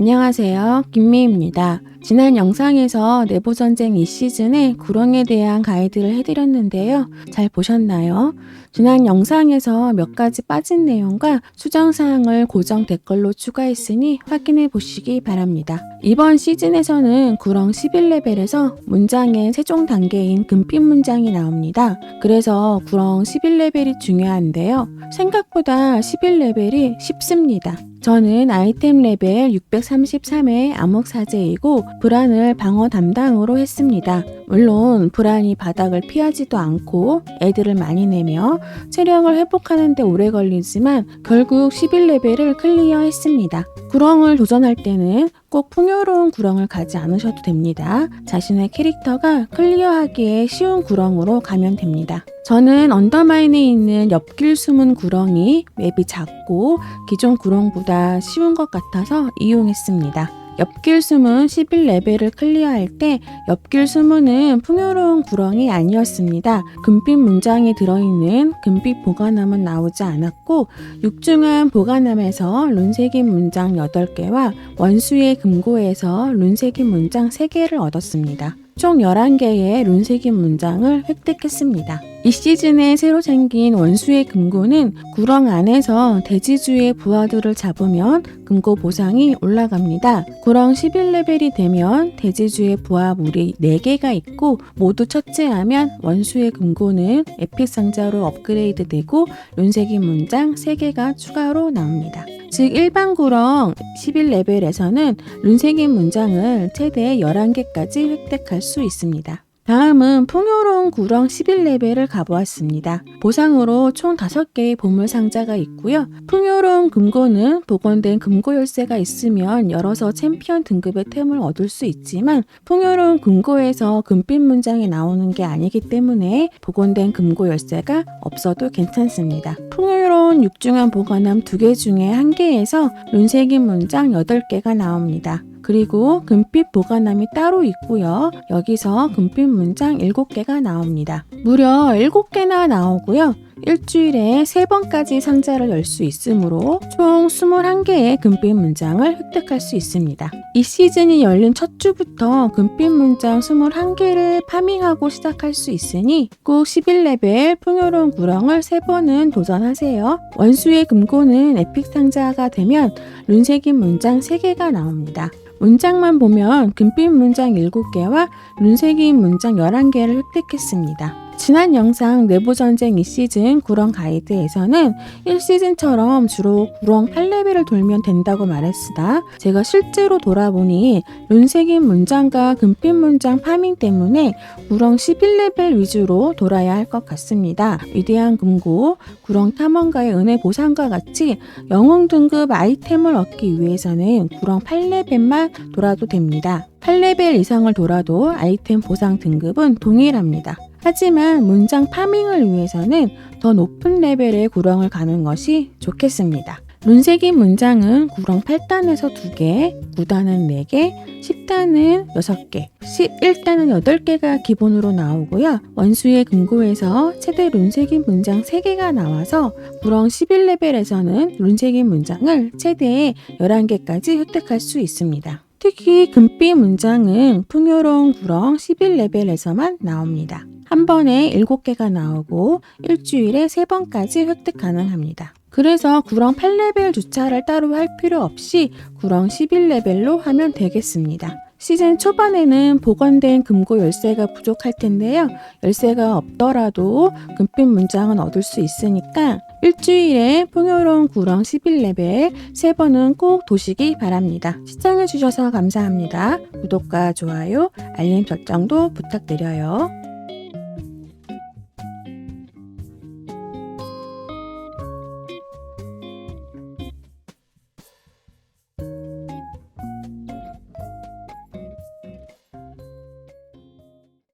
안녕하세요. 김미입니다. 지난 영상에서 내부전쟁 이 시즌의 구렁에 대한 가이드를 해드렸는데요. 잘 보셨나요? 지난 영상에서 몇 가지 빠진 내용과 수정사항을 고정 댓글로 추가했으니 확인해 보시기 바랍니다. 이번 시즌에서는 구렁 11레벨에서 문장의 최종 단계인 금빛 문장이 나옵니다. 그래서 구렁 11레벨이 중요한데요. 생각보다 11레벨이 쉽습니다. 저는 아이템 레벨 633의 암흑사제이고 불안을 방어 담당으로 했습니다. 물론 불안이 바닥을 피하지도 않고 애들을 많이 내며 체력을 회복하는데 오래 걸리지만 결국 11레벨을 클리어했습니다. 구렁을 도전할 때는 꼭 풍요로운 구렁을 가지 않으셔도 됩니다. 자신의 캐릭터가 클리어하기에 쉬운 구렁으로 가면 됩니다. 저는 언더마인에 있는 옆길 숨은 구렁이 맵이 작고 기존 구렁보다 쉬운 것 같아서 이용했습니다. 옆길 숨은 11레벨을 클리어할 때 옆길 숨은은 풍요로운 구렁이 아니었습니다. 금빛 문장에 들어있는 금빛 보관함은 나오지 않았고 육중한 보관함에서 룬색인 문장 8개와 원수의 금고에서 룬색인 문장 3개를 얻었습니다. 총 11개의 룬색인 문장을 획득했습니다. 이 시즌에 새로 생긴 원수의 금고는 구렁 안에서 대지주의 부하들을 잡으면 금고 보상이 올라갑니다. 구렁 11레벨이 되면 대지주의 부하 물이 4개가 있고 모두 처치하면 원수의 금고는 에픽 상자로 업그레이드 되고 룬색인 문장 3개가 추가로 나옵니다. 즉 일반 구렁 11레벨에서는 룬색인 문장을 최대 11개까지 획득할 수 있습니다. 다음은 풍요로운 구렁 11레벨을 가보았습니다. 보상으로 총 5개의 보물 상자가 있고요. 풍요로운 금고는 복원된 금고 열쇠가 있으면 열어서 챔피언 등급의 템을 얻을 수 있지만 풍요로운 금고에서 금빛 문장이 나오는 게 아니기 때문에 복원된 금고 열쇠가 없어도 괜찮습니다. 풍요로운 육중한 보관함 2개 중에 1개에서 룬색인 문장 8개가 나옵니다. 그리고 금빛 보관함이 따로 있고요. 여기서 금빛 문장 7개가 나옵니다. 무려 7개나 나오고요. 일주일에 3번까지 상자를 열 수 있으므로 총 21개의 금빛 문장을 획득할 수 있습니다. 이 시즌이 열린 첫 주부터 금빛 문장 21개를 파밍하고 시작할 수 있으니 꼭 11레벨 풍요로운 구렁을 3번은 도전하세요. 원수의 금고는 에픽 상자가 되면 룬색인 문장 3개가 나옵니다. 문장만 보면 금빛 문장 7개와 룬색인 문장 11개를 획득했습니다. 지난 영상 내부전쟁 2시즌 구렁 가이드에서는 1시즌처럼 주로 구렁 8레벨을 돌면 된다고 말했으나 제가 실제로 돌아보니 룬색인 문장과 금빛 문장 파밍 때문에 구렁 11레벨 위주로 돌아야 할 것 같습니다. 위대한 금고, 구렁 탐험가의 은혜 보상과 같이 영웅 등급 아이템을 얻기 위해서는 구렁 8레벨만 돌아도 됩니다. 8레벨 이상을 돌아도 아이템 보상 등급은 동일합니다. 하지만 문장 파밍을 위해서는 더 높은 레벨의 구렁을 가는 것이 좋겠습니다. 룬색인 문장은 구렁 8단에서 2개, 9단은 4개, 10단은 6개, 11단은 8개가 기본으로 나오고요. 원수의 금고에서 최대 룬색인 문장 3개가 나와서 구렁 11레벨에서는 룬색인 문장을 최대 11개까지 획득할 수 있습니다. 특히 금빛 문장은 풍요로운 구렁 11레벨에서만 나옵니다. 한 번에 7개가 나오고 일주일에 3번까지 획득 가능합니다. 그래서 구렁 8레벨 주차를 따로 할 필요 없이 구렁 11레벨로 하면 되겠습니다. 시즌 초반에는 복원된 금고 열쇠가 부족할 텐데요. 열쇠가 없더라도 금빛 문장은 얻을 수 있으니까 일주일에 풍요로운 구렁 11레벨 3번은 꼭 도시기 바랍니다. 시청해주셔서 감사합니다. 구독과 좋아요, 알림 설정도 부탁드려요.